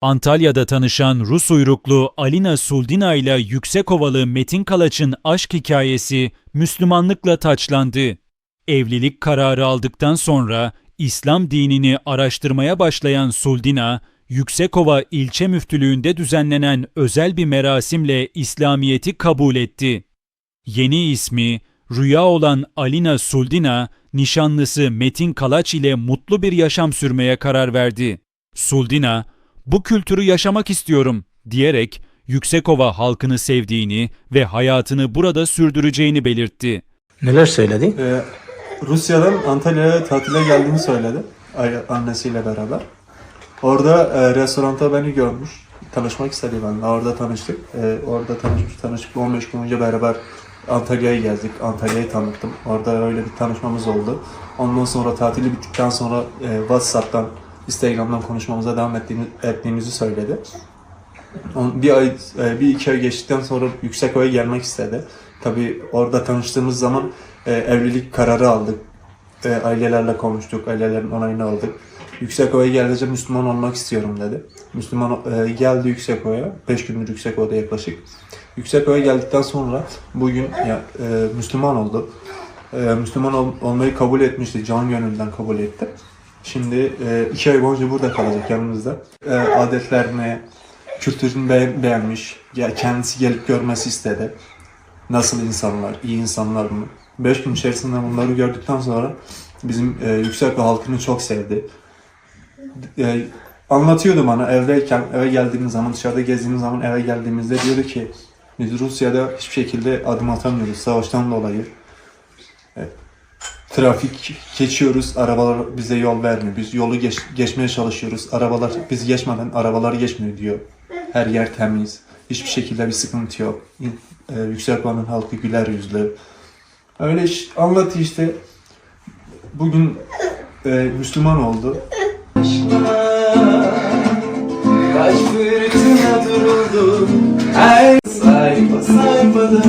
Antalya'da tanışan Rus uyruklu Alina Suldina ile Yüksekovalı Metin Kalaç'ın aşk hikayesi Müslümanlıkla taçlandı. Evlilik kararı aldıktan sonra İslam dinini araştırmaya başlayan Suldina, Yüksekova ilçe müftülüğünde düzenlenen özel bir merasimle İslamiyet'i kabul etti. Yeni ismi Rüya olan Alina Suldina, nişanlısı Metin Kalaç ile mutlu bir yaşam sürmeye karar verdi. Suldina, bu kültürü yaşamak istiyorum diyerek Yüksekova halkını sevdiğini ve hayatını burada sürdüreceğini belirtti. Neler söyledi? Ee, Rusya'dan Antalya'ya tatile geldiğini söyledi ay- annesiyle beraber. Orada e, restoranda beni görmüş. Tanışmak istedi benimle. Orada tanıştık. E, orada tanışmış, tanışıp 15 gün önce beraber Antalya'ya gezdik. Antalya'yı tanıttım. Orada öyle bir tanışmamız oldu. Ondan sonra tatili bittikten sonra e, WhatsApp'tan, Instagram'dan konuşmamıza devam ettiğimiz, ettiğimizi söyledi. Bir ay, e, bir iki ay geçtikten sonra Yüksekova'ya gelmek istedi. Tabii orada tanıştığımız zaman e, evlilik kararı aldık. E, ailelerle konuştuk, ailelerin onayını aldık. Yüksekova'ya gelince Müslüman olmak istiyorum dedi. Müslüman geldi Yüksekova'ya. 5 gündür Yüksekova'da yaklaşık. Yüksekova'ya geldikten sonra bugün ya, Müslüman oldu. Müslüman ol- olmayı kabul etmişti. Can gönülden kabul etti. Şimdi e, iki ay boyunca burada kalacak yanımızda. E, adetlerini, kültürünü be- beğenmiş. Ya, kendisi gelip görmesi istedi. Nasıl insanlar, iyi insanlar mı? Beş gün içerisinde bunları gördükten sonra bizim e, yüksek bir halkını çok sevdi. E, anlatıyordu bana evdeyken, eve geldiğimiz zaman, dışarıda gezdiğimiz zaman eve geldiğimizde diyordu ki biz Rusya'da hiçbir şekilde adım atamıyoruz savaştan dolayı. E, trafik geçiyoruz, arabalar bize yol vermiyor. Biz yolu geç- geçmeye çalışıyoruz. Arabalar biz geçmeden arabalar geçmiyor diyor. Her yer temiz. Hiçbir şekilde bir sıkıntı yok. E, Yüksekova'nın halkı güler yüzlü. Öyle iş, anlatıyor işte. Bugün e, Müslüman oldu. Kaç fırtına duruldu Her sayfa sayfada